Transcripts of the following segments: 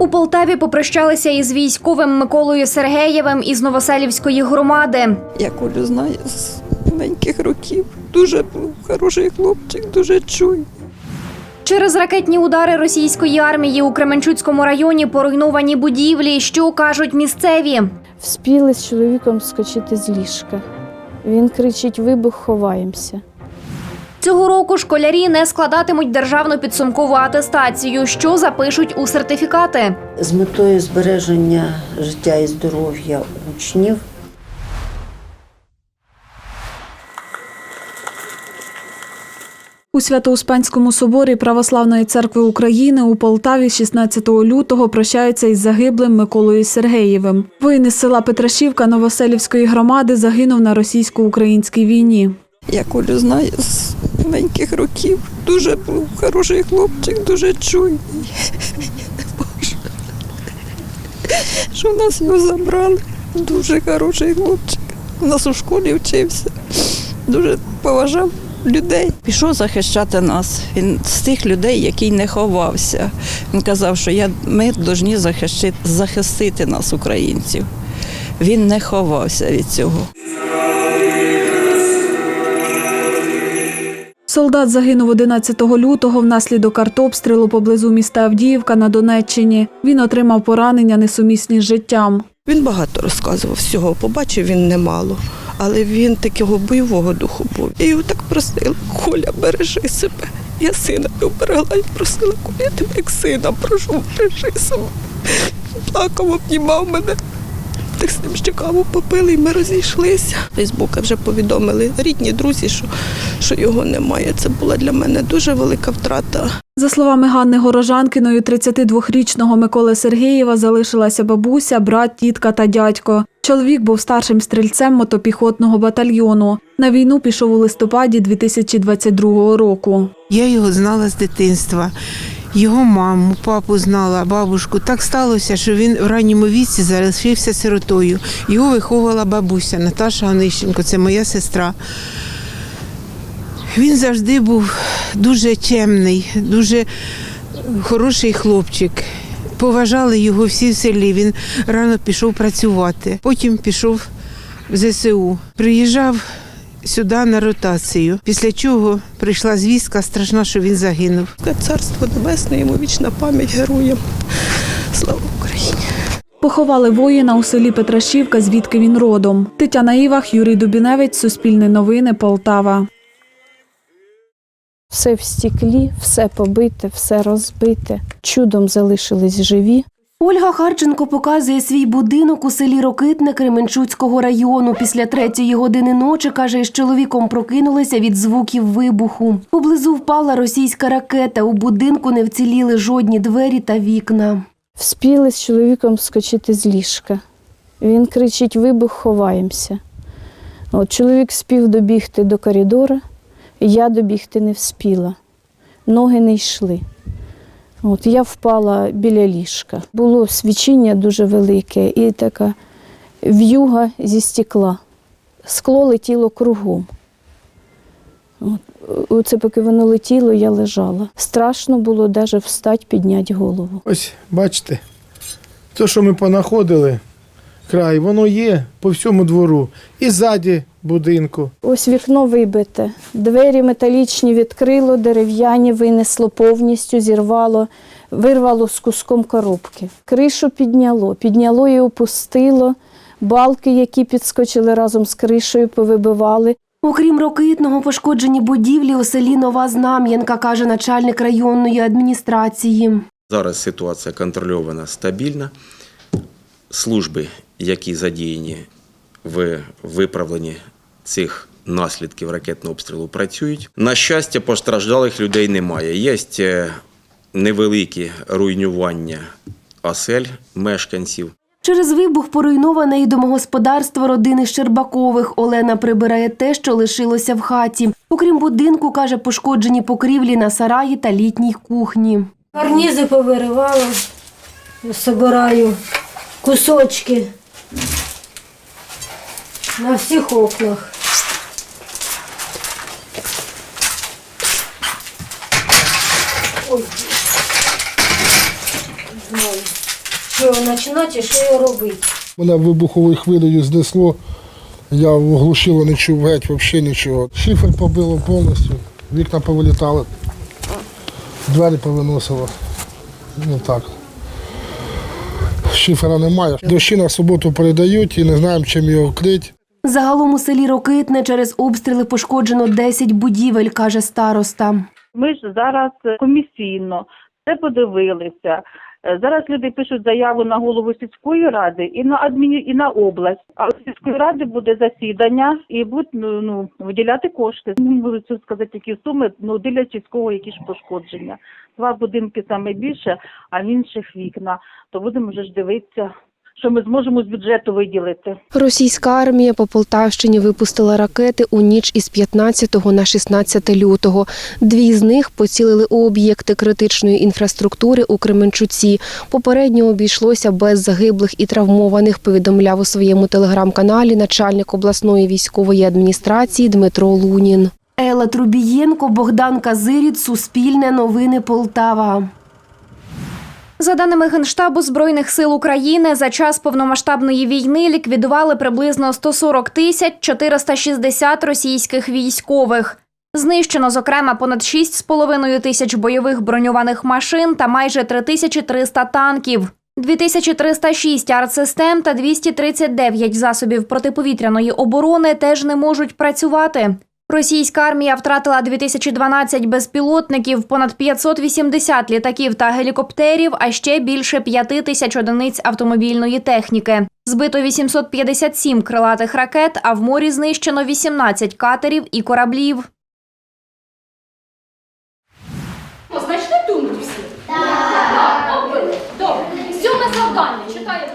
У Полтаві попрощалися із військовим Миколою Сергеєвим із Новоселівської громади. Я Колю знаю з маленьких років. Дуже був хороший хлопчик, дуже чуй. Через ракетні удари російської армії у Кременчуцькому районі поруйновані будівлі. Що кажуть місцеві? Вспіли з чоловіком скочити з ліжка. Він кричить: вибух, ховаємося. Цього року школярі не складатимуть державну підсумкову атестацію, що запишуть у сертифікати. з метою збереження життя і здоров'я учнів. У Свято-Успенському соборі Православної церкви України у Полтаві 16 лютого прощаються із загиблим Миколою Сергеєвим. Воїн із села Петрашівка Новоселівської громади загинув на російсько-українській війні. Я Колю знаю з маленьких років. Дуже був хороший хлопчик, дуже чуйний. Що в нас його забрали. Дуже хороший хлопчик. У нас у школі вчився. Дуже поважав людей. Пішов захищати нас. Він з тих людей, який не ховався. Він казав, що я, ми повинні захистити, захистити нас, українців. Він не ховався від цього. Солдат загинув 11 лютого внаслідок артобстрілу поблизу міста Авдіївка на Донеччині. Він отримав поранення несумісні з життям. Він багато розказував всього, побачив він немало, але він такого бойового духу був. Я його так просила, Коля, бережи себе. Я сина не оберегла і просила, Коля, тебе як сина, прошу, бережи себе. Плакав, обнімав мене. Так з ним ще каву попили, і ми розійшлися. Фейсбука вже повідомили рідні друзі, що, що його немає. Це була для мене дуже велика втрата. За словами Ганни Горожанкиної, 32-річного Миколи Сергієва залишилася бабуся, брат, тітка та дядько. Чоловік був старшим стрільцем мотопіхотного батальйону. На війну пішов у листопаді 2022 року. Я його знала з дитинства. Його маму, папу знала, бабушку. Так сталося, що він в ранньому віці залишився сиротою. Його виховувала бабуся Наташа Онищенко, це моя сестра. Він завжди був дуже чемний, дуже хороший хлопчик. Поважали його всі в селі. Він рано пішов працювати. Потім пішов в ЗСУ. Приїжджав сюди на ротацію. Після чого прийшла звістка страшна, що він загинув. Царство Небесне, йому вічна пам'ять героям. Слава Україні! Поховали воїна у селі Петрашівка, звідки він родом. Тетяна Івах, Юрій Дубіневич, Суспільне новини, Полтава. Все в стіклі, все побите, все розбите. Чудом залишились живі. Ольга Харченко показує свій будинок у селі Рокитне Кременчуцького району. Після третьої години ночі, каже, із чоловіком прокинулися від звуків вибуху. Поблизу впала російська ракета. У будинку не вціліли жодні двері та вікна. Вспіли з чоловіком скочити з ліжка. Він кричить: вибух, ховаємося. От чоловік спів добігти до коридора, я добігти не вспіла. Ноги не йшли. От я впала біля ліжка. Було свічіння дуже велике і така в'юга зі стекла. Скло летіло кругом. От, оце поки воно летіло, я лежала. Страшно було навіть встати, підняти голову. Ось бачите, те, що ми понаходили, край, воно є по всьому двору. І ззаді будинку. Ось вікно вибите, двері металічні відкрило, дерев'яні винесло повністю, зірвало, вирвало з куском коробки. Кришу підняло, підняло і опустило. Балки, які підскочили разом з кришею, повибивали. Окрім Рокитного, пошкоджені будівлі у селі Нова Знам'янка, каже начальник районної адміністрації. Зараз ситуація контрольована стабільна. Служби, які задіяні в виправленні цих наслідків ракетного обстрілу, працюють. На щастя, постраждалих людей немає. Є е, невеликі руйнування осель мешканців. Через вибух поруйноване і домогосподарство родини Щербакових. Олена прибирає те, що лишилося в хаті. Окрім будинку, каже, пошкоджені покрівлі на сараї та літній кухні. Карнізи повиривала, собираю кусочки на всіх окнах. Ой. Знаю. його починати і що робити. Мене вибуховою хвилею знесло. Я оглушило, не чув геть, взагалі нічого. Шифер побило повністю, вікна повилітали, двері повиносило. Ну так. Шифера немає. Дощі на суботу передають і не знаємо, чим його вкрити. Загалом у селі Рокитне через обстріли пошкоджено 10 будівель, каже староста. Ми ж зараз комісійно все подивилися. Е, Зараз люди пишуть заяву на голову сільської ради і на адміні і на область. А у сільської ради буде засідання і будуть ну, ну виділяти кошти. Не можу сказати, які суми, ну дивлячись кого які ж пошкодження. Два будинки саме більше, а в інших вікна. То будемо вже ж дивитися, що ми зможемо з бюджету виділити. Російська армія по Полтавщині випустила ракети у ніч із 15 на 16 лютого. Дві з них поцілили у об'єкти критичної інфраструктури у Кременчуці. Попередньо обійшлося без загиблих і травмованих, повідомляв у своєму телеграм-каналі начальник обласної військової адміністрації Дмитро Лунін. Ела Трубієнко, Богдан Казиріт, Суспільне новини Полтава. За даними Генштабу Збройних сил України, за час повномасштабної війни ліквідували приблизно 140 тисяч 460 російських військових. Знищено, зокрема, понад 6,5 тисяч бойових броньованих машин та майже 3300 танків. 2306 артсистем та 239 засобів протиповітряної оборони теж не можуть працювати. Російська армія втратила 2012 безпілотників, понад 580 літаків та гелікоптерів, а ще більше 5 тисяч одиниць автомобільної техніки. Збито 857 крилатих ракет, а в морі знищено 18 катерів і кораблів.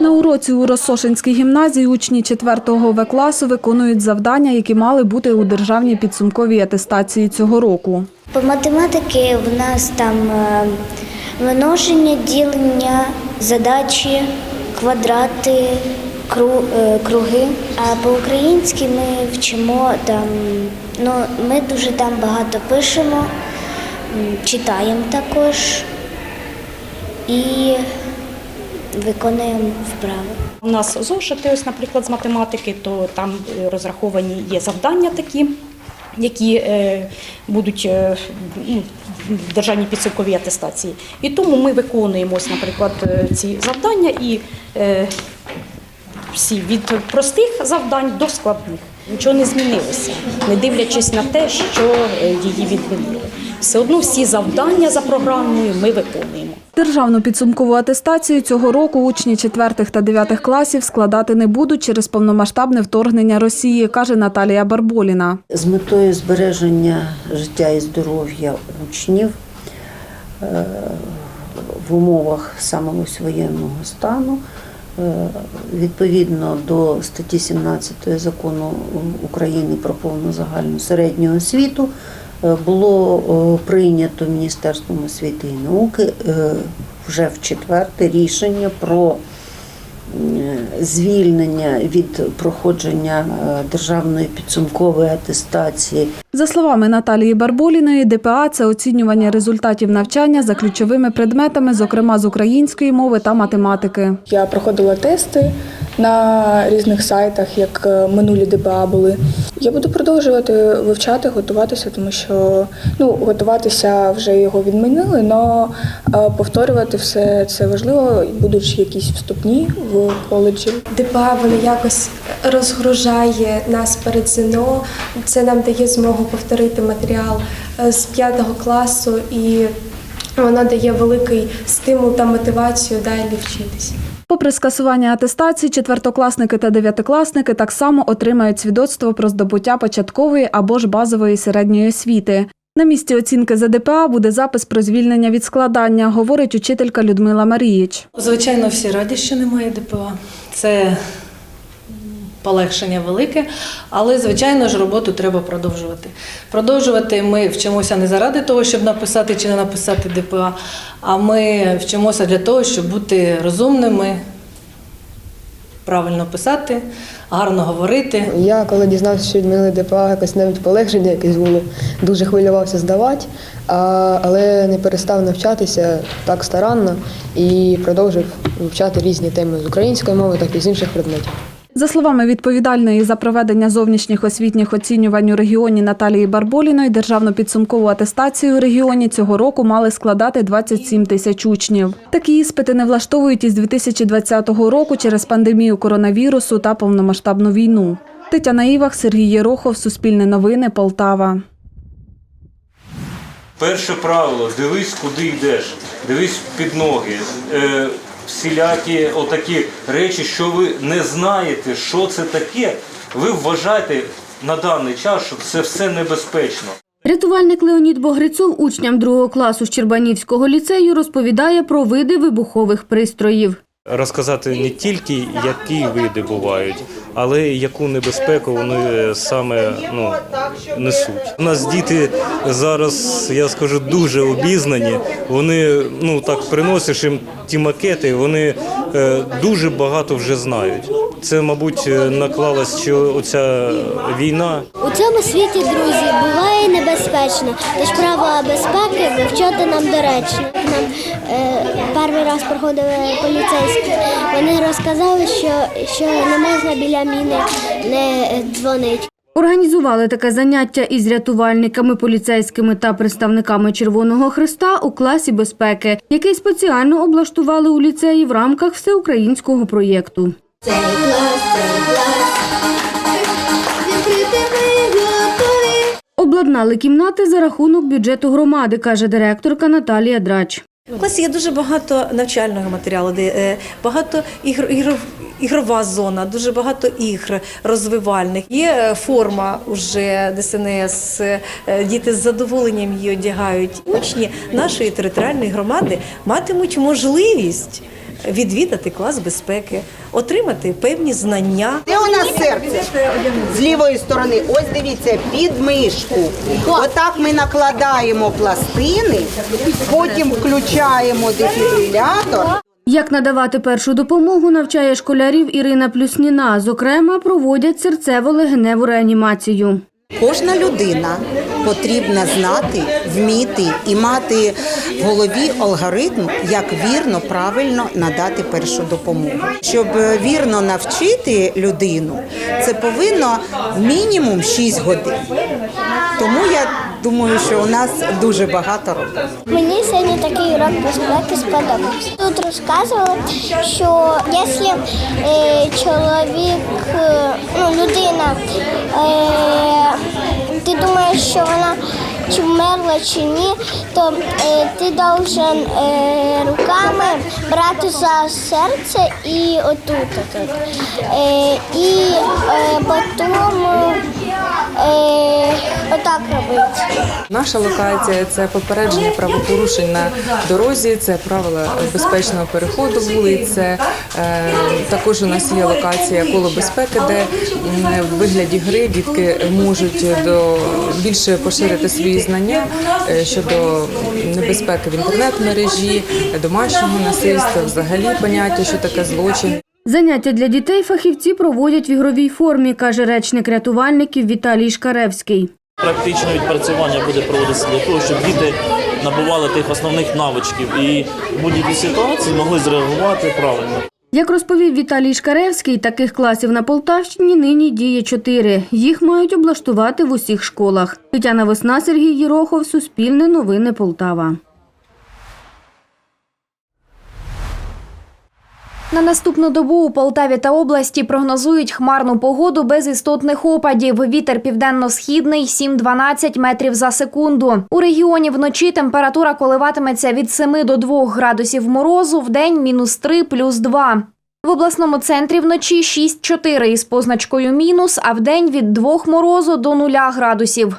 На уроці у Росошинській гімназії учні 4-го В класу виконують завдання, які мали бути у державній підсумковій атестації цього року. По математики в нас там е, множення, ділення, задачі, квадрати, е, круги. А по-українськи ми вчимо там, ну, ми дуже там багато пишемо, читаємо також і виконуємо вправи. У нас зошити, ось, наприклад, з математики, то там е, розраховані є завдання такі, які е, будуть е, ну, в державній підсумковій атестації. І тому ми виконуємо, наприклад, ці завдання і всі від простих завдань до складних. Нічого не змінилося, не дивлячись на те, що її відмінили. Все одно всі завдання за програмою ми виконуємо. Державну підсумкову атестацію цього року учні 4 та 9 класів складати не будуть через повномасштабне вторгнення Росії, каже Наталія Барболіна. З метою збереження життя і здоров'я учнів е, в умовах саме ось воєнного стану, е, відповідно до статті 17 закону України про повну загальну середню освіту, було е, прийнято Міністерством освіти і науки е, вже в четверте рішення про е, звільнення від проходження е, державної підсумкової атестації За словами Наталії Барболіної, ДПА – це оцінювання результатів навчання за ключовими предметами, зокрема з української мови та математики. Я проходила тести на різних сайтах, як е, минулі ДПА були. Я буду продовжувати вивчати, готуватися, тому що ну, готуватися вже його відмінили, але повторювати все це важливо. Будуть якісь вступні в коледжі. ДПА воно якось розгружає нас перед ЗНО. Це нам дає змогу повторити матеріал е, з п'ятого класу, і воно дає великий стимул та мотивацію далі вчитися. Попри скасування атестації, четвертокласники та дев'ятикласники так само отримають свідоцтво про здобуття початкової або ж базової середньої освіти. На місці оцінки за ДПА буде запис про звільнення від складання, говорить учителька Людмила Маріїч. Звичайно, всі раді, що немає ДПА. Це полегшення велике, але звичайно ж роботу треба продовжувати. Продовжувати ми вчимося не заради того, щоб написати чи не написати ДПА, а ми вчимося для того, щоб бути розумними, правильно писати, гарно говорити. Я коли дізнався, що відмінили ДПА, якось навіть полегшення якесь було. Дуже хвилювався здавати, але не перестав навчатися так старанно і продовжив вивчати різні теми з української мови, так і з інших предметів. За словами відповідальної за проведення зовнішніх освітніх оцінювань у регіоні Наталії Барболіної, державну підсумкову атестацію у регіоні цього року мали складати 27 тисяч учнів. Такі іспити не влаштовують із 2020 року через пандемію коронавірусу та повномасштабну війну. Тетяна Івах, Сергій Єрохов, Суспільне новини, Полтава. Перше правило дивись, куди йдеш, дивись під ноги. Всілякі отакі речі, що ви не знаєте, що це таке, ви вважаєте на даний час, що це все небезпечно. Рятувальник Леонід Богрицов учням другого класу Щербанівського ліцею розповідає про види вибухових пристроїв. Розказати не тільки які види бувають, але яку небезпеку вони саме ну, несуть. У нас діти зараз, я скажу, дуже обізнані. Вони ну так приносиш їм ті макети, вони е, дуже багато вже знають. Це, мабуть, е, наклалась ще оця війна. У цьому світі, друзі, буває небезпечно, тож правила безпеки вивчати нам доречно. Нам е, перший раз проходили поліцейські. Вони розказали, що, що не можна біля міни не дзвонити. Організували таке заняття із рятувальниками, поліцейськими та представниками Червоного Христа у класі безпеки, який спеціально облаштували у ліцеї в рамках всеукраїнського проєкту. Обладнали кімнати за рахунок бюджету громади, каже директорка Наталія Драч. У класі є дуже багато навчального матеріалу, де е, багато ігр, ігр, ігрова зона, дуже багато ігр розвивальних. Є е, форма уже ДСНС, е, діти з задоволенням її одягають. Учні нашої територіальної громади матимуть можливість відвідати клас безпеки, отримати певні знання. Де у нас серце? З лівої сторони. Ось дивіться, під мишку. Отак ми накладаємо пластини, потім включаємо дефібрилятор. Як надавати першу допомогу, навчає школярів Ірина Плюсніна. Зокрема, проводять серцево-легеневу реанімацію. Кожна людина потрібна знати, вміти і мати в голові алгоритм, як вірно, правильно надати першу допомогу. Щоб е, вірно навчити людину, це повинно мінімум 6 годин. Тому я думаю, що у нас дуже багато роботи. Мені сьогодні такий урок безпеки сподобався. Тут розказували, що якщо е, чоловік, е, ну, людина, ти думаєш, що вона чи вмерла, чи ні, то е, ти должен е, руками брати за серце і отут. Е, і е, потім е, отак робити. Наша локація це попередження правопорушень на дорозі, це правила безпечного переходу вулиць. Е, також у нас є локація коло безпеки, де в вигляді гри дітки можуть до більше поширити свої знання е, щодо небезпеки в інтернет-мережі, домашнього насильства, взагалі поняття, що таке злочин. Заняття для дітей фахівці проводять в ігровій формі, каже речник рятувальників Віталій Шкаревський. Практичне відпрацювання буде проводитися для того, щоб діти набували тих основних навичків і в будь-якій ситуації могли зреагувати правильно. Як розповів Віталій Шкаревський, таких класів на Полтавщині нині діє чотири. Їх мають облаштувати в усіх школах. Тетяна Весна, Сергій Єрохов, Суспільне новини Полтава. На наступну добу у Полтаві та області прогнозують хмарну погоду без істотних опадів. Вітер південно-східний 7-12 метрів за секунду. У регіоні вночі температура коливатиметься від 7 до 2 градусів морозу, в день мінус 3 плюс 2. В обласному центрі вночі 6-4 із позначкою мінус, а в день від 2 морозу до 0 градусів.